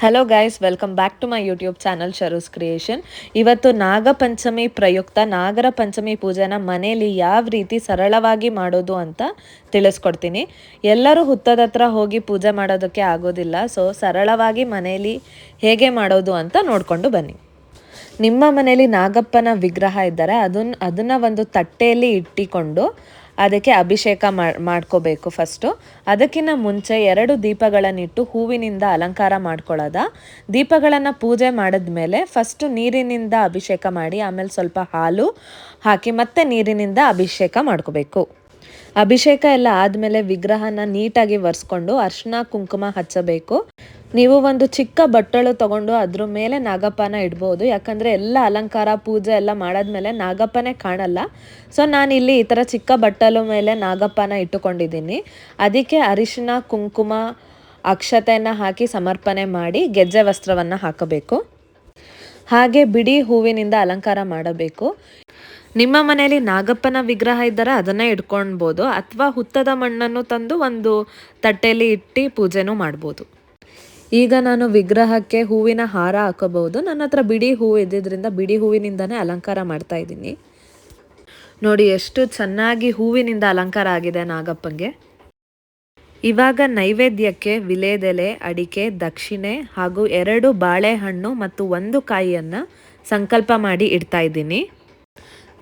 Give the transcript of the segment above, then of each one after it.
Hello guys welcome back to my YouTube channel Sharu's creation ಇವತ್ತು ನಾಗಪಂಚಮಿ ಪ್ರಯುಕ್ತ ನಾಗರ ಪಂಚಮಿ ಪೂಜೆನ ಮನೆಯಲ್ಲಿ ಯಾವ ರೀತಿ ಸರಳವಾಗಿ ಮಾಡೋದು ಅಂತ ತಿಳಿಸ್ಕೊಡ್ತೀನಿ. ಎಲ್ಲರೂ ಹುತ್ತದ ಹತ್ರ ಹೋಗಿ ಪೂಜೆ ಮಾಡೋದಕ್ಕೆ ಆಗೋದಿಲ್ಲ ಸೊ ಸರಳವಾಗಿ ಮನೆಯಲ್ಲಿ ಹೇಗೆ ಮಾಡೋದು ಅಂತ ನೋಡಿಕೊಂಡು ಬನ್ನಿ. ನಿಮ್ಮ ಮನೆಯಲ್ಲಿ ನಾಗಪ್ಪನ ವಿಗ್ರಹ ಇದ್ದರೆ ಅದನ್ನ, ಅದನ್ನು ಒಂದು ತಟ್ಟೆಯಲ್ಲಿ ಇಟ್ಟಿಕೊಂಡು ಅದಕ್ಕೆ ಅಭಿಷೇಕ ಮಾಡ್ಕೋಬೇಕು ಫಸ್ಟು ಅದಕ್ಕಿಂತ ಮುಂಚೆ ಎರಡು ದೀಪಗಳನ್ನಿಟ್ಟು ಹೂವಿನಿಂದ ಅಲಂಕಾರ ಮಾಡ್ಕೊಳ್ಳೋದ. ದೀಪಗಳನ್ನು ಪೂಜೆ ಮಾಡಿದ್ಮೇಲೆ ಫಸ್ಟು ನೀರಿನಿಂದ ಅಭಿಷೇಕ ಮಾಡಿ ಆಮೇಲೆ ಸ್ವಲ್ಪ ಹಾಲು ಹಾಕಿ ಮತ್ತೆ ನೀರಿನಿಂದ ಅಭಿಷೇಕ ಮಾಡ್ಕೋಬೇಕು. ಅಭಿಷೇಕ ಎಲ್ಲ ಆದಮೇಲೆ ವಿಗ್ರಹನ ನೀಟಾಗಿ ಒರೆಸ್ಕೊಂಡು ಅರ್ಶಿನ ಕುಂಕುಮ ಹಚ್ಚಬೇಕು. ನೀವು ಒಂದು ಚಿಕ್ಕ ಬಟ್ಟಲು ತಗೊಂಡು ಅದ್ರ ಮೇಲೆ ನಾಗಪ್ಪನ ಇಡ್ಬೋದು. ಯಾಕಂದ್ರೆ ಎಲ್ಲ ಅಲಂಕಾರ, ಪೂಜೆ ಎಲ್ಲ ಮಾಡಾದ್ಮೇಲೆ ನಾಗಪ್ಪನೇ ಕಾಣಲ್ಲ. ಸೊ ನಾನು ಇಲ್ಲಿ ಈ ಥರ ಚಿಕ್ಕ ಬಟ್ಟಲು ಮೇಲೆ ನಾಗಪ್ಪನ ಇಟ್ಟುಕೊಂಡಿದ್ದೀನಿ. ಅದಕ್ಕೆ ಅರಿಶಿನ ಕುಂಕುಮ, ಅಕ್ಷತೆಯನ್ನು ಹಾಕಿ ಸಮರ್ಪಣೆ ಮಾಡಿ ಗೆಜ್ಜೆ ವಸ್ತ್ರವನ್ನು ಹಾಕಬೇಕು. ಹಾಗೆ ಬಿಡಿ ಹೂವಿನಿಂದ ಅಲಂಕಾರ ಮಾಡಬೇಕು. ನಿಮ್ಮ ಮನೆಯಲ್ಲಿ ನಾಗಪ್ಪನ ವಿಗ್ರಹ ಇದ್ದರೆ ಅದನ್ನೇ ಇಟ್ಕೊಳ್ಬೋದು ಅಥವಾ ಹುತ್ತದ ಮಣ್ಣನ್ನು ತಂದು ಒಂದು ತಟ್ಟೆಯಲ್ಲಿ ಇಟ್ಟು ಪೂಜೆನೂ ಮಾಡ್ಬೋದು. ಈಗ ನಾನು ವಿಗ್ರಹಕ್ಕೆ ಹೂವಿನ ಹಾರ ಹಾಕೋಬಹುದು. ನನ್ನ ಹತ್ರ ಬಿಡಿ ಹೂವು ಇದ್ದಿದ್ದರಿಂದ ಬಿಡಿ ಹೂವಿನಿಂದನೇ ಅಲಂಕಾರ ಮಾಡ್ತಾ ಇದ್ದೀನಿ. ನೋಡಿ ಎಷ್ಟು ಚೆನ್ನಾಗಿ ಹೂವಿನಿಂದ ಅಲಂಕಾರ ಆಗಿದೆ ನಾಗಪ್ಪಂಗೆ. ಇವಾಗ ನೈವೇದ್ಯಕ್ಕೆ ವಿಲೇದೆಲೆ, ಅಡಿಕೆ, ದಕ್ಷಿಣೆ ಹಾಗೂ ಎರಡು ಬಾಳೆಹಣ್ಣು ಮತ್ತು ಒಂದು ಕಾಯಿಯನ್ನು ಸಂಕಲ್ಪ ಮಾಡಿ ಇಡ್ತಾ ಇದ್ದೀನಿ.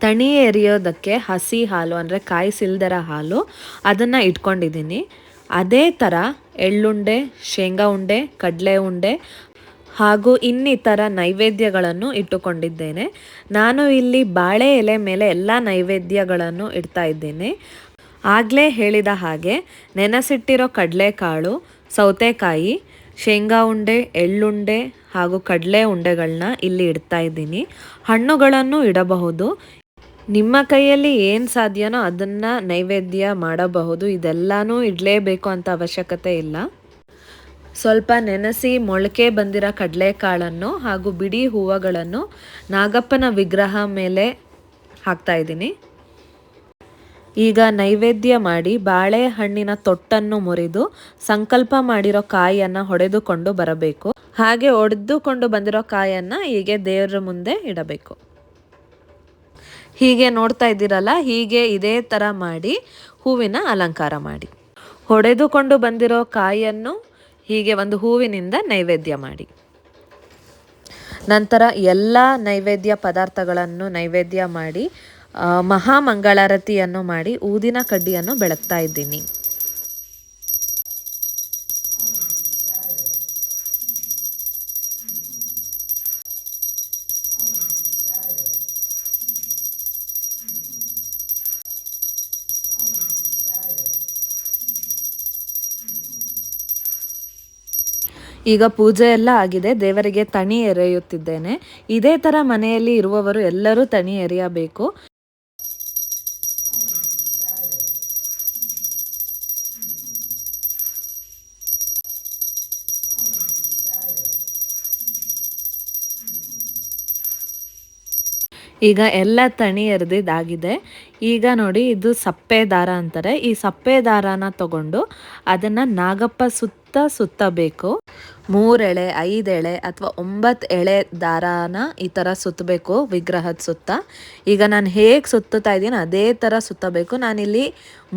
ತಣಿ ಎರಿಯೋದಕ್ಕೆ ಹಸಿ ಹಾಲು, ಅಂದರೆ ಕಾಯಿಸಿಲ್ದರ ಹಾಲು ಅದನ್ನು ಇಟ್ಕೊಂಡಿದ್ದೀನಿ. ಅದೇ ಥರ ಎಳ್ಳುಂಡೆ, ಶೇಂಗಾ ಉಂಡೆ, ಕಡಲೆ ಉಂಡೆ ಹಾಗೂ ಇನ್ನಿತರ ನೈವೇದ್ಯಗಳನ್ನು ಇಟ್ಟುಕೊಂಡಿದ್ದೇನೆ. ನಾನು ಇಲ್ಲಿ ಬಾಳೆ ಎಲೆ ಮೇಲೆ ಎಲ್ಲ ನೈವೇದ್ಯಗಳನ್ನು ಇಡ್ತಾ ಇದ್ದೇನೆ. ಆಗಲೇ ಹೇಳಿದ ಹಾಗೆ ನೆನೆಸಿಟ್ಟಿರೋ ಕಡಲೆಕಾಳು, ಸೌತೆಕಾಯಿ, ಶೇಂಗಾ ಉಂಡೆ, ಎಳ್ಳುಂಡೆ ಹಾಗೂ ಕಡಲೆ ಉಂಡೆಗಳನ್ನ ಇಲ್ಲಿ ಇಡ್ತಾ ಇದ್ದೀನಿ. ಹಣ್ಣುಗಳನ್ನು ಇಡಬಹುದು. ನಿಮ್ಮ ಕೈಯಲ್ಲಿ ಏನು ಸಾಧ್ಯನೋ ಅದನ್ನು ನೈವೇದ್ಯ ಮಾಡಬಹುದು. ಇದೆಲ್ಲನೂ ಇಡಲೇಬೇಕು ಅಂತ ಅವಶ್ಯಕತೆ ಇಲ್ಲ. ಸ್ವಲ್ಪ ನೆನೆಸಿ ಮೊಳಕೆ ಬಂದಿರೋ ಕಡಲೆಕಾಳನ್ನು ಹಾಗೂ ಬಿಡಿ ಹೂವುಗಳನ್ನು ನಾಗಪ್ಪನ ವಿಗ್ರಹ ಮೇಲೆ ಹಾಕ್ತಾ ಇದ್ದೀನಿ. ಈಗ ನೈವೇದ್ಯ ಮಾಡಿ ಬಾಳೆಹಣ್ಣಿನ ತೊಟ್ಟನ್ನು ಮುರಿದು ಸಂಕಲ್ಪ ಮಾಡಿರೋ ಕಾಯಿಯನ್ನು ಹೊಡೆದುಕೊಂಡು ಬರಬೇಕು. ಹಾಗೆ ಒಡೆದುಕೊಂಡು ಬಂದಿರೋ ಕಾಯನ್ನು ಹೀಗೆ ದೇವರ ಮುಂದೆ ಇಡಬೇಕು. ಹೀಗೆ ನೋಡ್ತಾ ಇದ್ದೀರಲ್ಲ, ಹೀಗೆ ಇದೇ ಥರ ಮಾಡಿ ಹೂವಿನ ಅಲಂಕಾರ ಮಾಡಿ. ಹೊಡೆದುಕೊಂಡು ಬಂದಿರೋ ಕಾಯಿಯನ್ನು ಹೀಗೆ ಒಂದು ಹೂವಿನಿಂದ ನೈವೇದ್ಯ ಮಾಡಿ. ನಂತರ ಎಲ್ಲ ನೈವೇದ್ಯ ಪದಾರ್ಥಗಳನ್ನು ನೈವೇದ್ಯ ಮಾಡಿ ಮಹಾಮಂಗಳಾರತಿಯನ್ನು ಮಾಡಿ, ಊದಿನ ಕಡ್ಡಿಯನ್ನು ಬೆಳಗ್ತಾ ಇದ್ದೀನಿ. ಈಗ ಪೂಜೆ ಎಲ್ಲ ಆಗಿದೆ ದೇವರಿಗೆ ತಣಿ ಎರೆಯುತ್ತಿದ್ದೇನೆ. ಇದೇ ಥರ ಮನೆಯಲ್ಲಿ ಇರುವವರು ಎಲ್ಲರೂ ತಣಿ ಎರೆಯಬೇಕು. ಈಗ ಎಲ್ಲ ತಣಿ ಎರೆದಿದ್ದಾಗಿದೆ. ಈಗ ನೋಡಿ ಇದು ಸಪ್ಪೆ ದಾರ ಅಂತಾರೆ. ಈ ಸಪ್ಪೆ ದಾರನ ತಗೊಂಡು ಅದನ್ನು ನಾಗಪ್ಪ ಸುತ್ತ ಸುತ್ತಬೇಕು. ಮೂರೆಳೆ, ಐದೆಳೆ ಅಥವಾ ಒಂಬತ್ತು ಎಳೆ ದಾರಾನ ಈ ಥರ ಸುತ್ತಬೇಕು ವಿಗ್ರಹದ ಸುತ್ತ. ಈಗ ನಾನು ಹೇಗೆ ಸುತ್ತುತ್ತಾ ಇದ್ದೀನಿ ಅದೇ ಥರ ಸುತ್ತಬೇಕು. ನಾನಿಲ್ಲಿ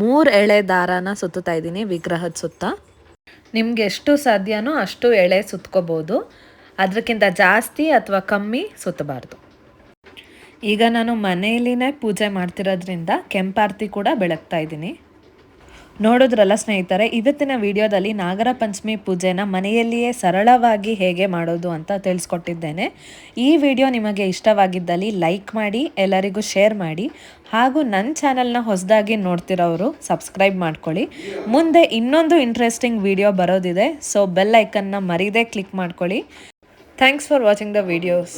ಮೂರು ಎಳೆ ದಾರಾನ ಸುತ್ತುತ್ತಾ ಇದ್ದೀನಿ ವಿಗ್ರಹದ ಸುತ್ತ. ನಿಮ್ಗೆ ಎಷ್ಟು ಸಾಧ್ಯನೋ ಅಷ್ಟು ಎಳೆ ಸುತ್ಕೋಬೋದು. ಅದಕ್ಕಿಂತ ಜಾಸ್ತಿ ಅಥವಾ ಕಮ್ಮಿ ಸುತ್ತಬಾರ್ದು. ಈಗ ನಾನು ಮನೆಯಲ್ಲಿನೇ ಪೂಜೆ ಮಾಡ್ತಿರೋದ್ರಿಂದ ಕೆಂಪಾರತಿ ಕೂಡ ಬೆಳಗ್ತಾ ಇದ್ದೀನಿ. ನೋಡಿದ್ರಲ್ಲ ಸ್ನೇಹಿತರೆ, ಇವತ್ತಿನ ವಿಡಿಯೋದಲ್ಲಿ ನಾಗರ ಪಂಚಮಿ ಪೂಜೆನ ಮನೆಯಲ್ಲಿಯೇ ಸರಳವಾಗಿ ಹೇಗೆ ಮಾಡೋದು ಅಂತ ತಿಳಿಸ್ಕೊಟ್ಟಿದ್ದೇನೆ. ಈ ವಿಡಿಯೋ ನಿಮಗೆ ಇಷ್ಟವಾಗಿದ್ದಲ್ಲಿ ಲೈಕ್ ಮಾಡಿ, ಎಲ್ಲರಿಗೂ ಶೇರ್ ಮಾಡಿ, ಹಾಗೂ ನನ್ನ ಚಾನಲ್ನ ಹೊಸದಾಗಿ ನೋಡ್ತಿರೋರು ಸಬ್ಸ್ಕ್ರೈಬ್ ಮಾಡ್ಕೊಳ್ಳಿ. ಮುಂದೆ ಇನ್ನೊಂದು ಇಂಟ್ರೆಸ್ಟಿಂಗ್ ವಿಡಿಯೋ ಬರೋದಿದೆ ಸೊ ಬೆಲ್ ಐಕನ್ನ ಮರೀದೇ ಕ್ಲಿಕ್ ಮಾಡ್ಕೊಳ್ಳಿ. Thanks for watching the videos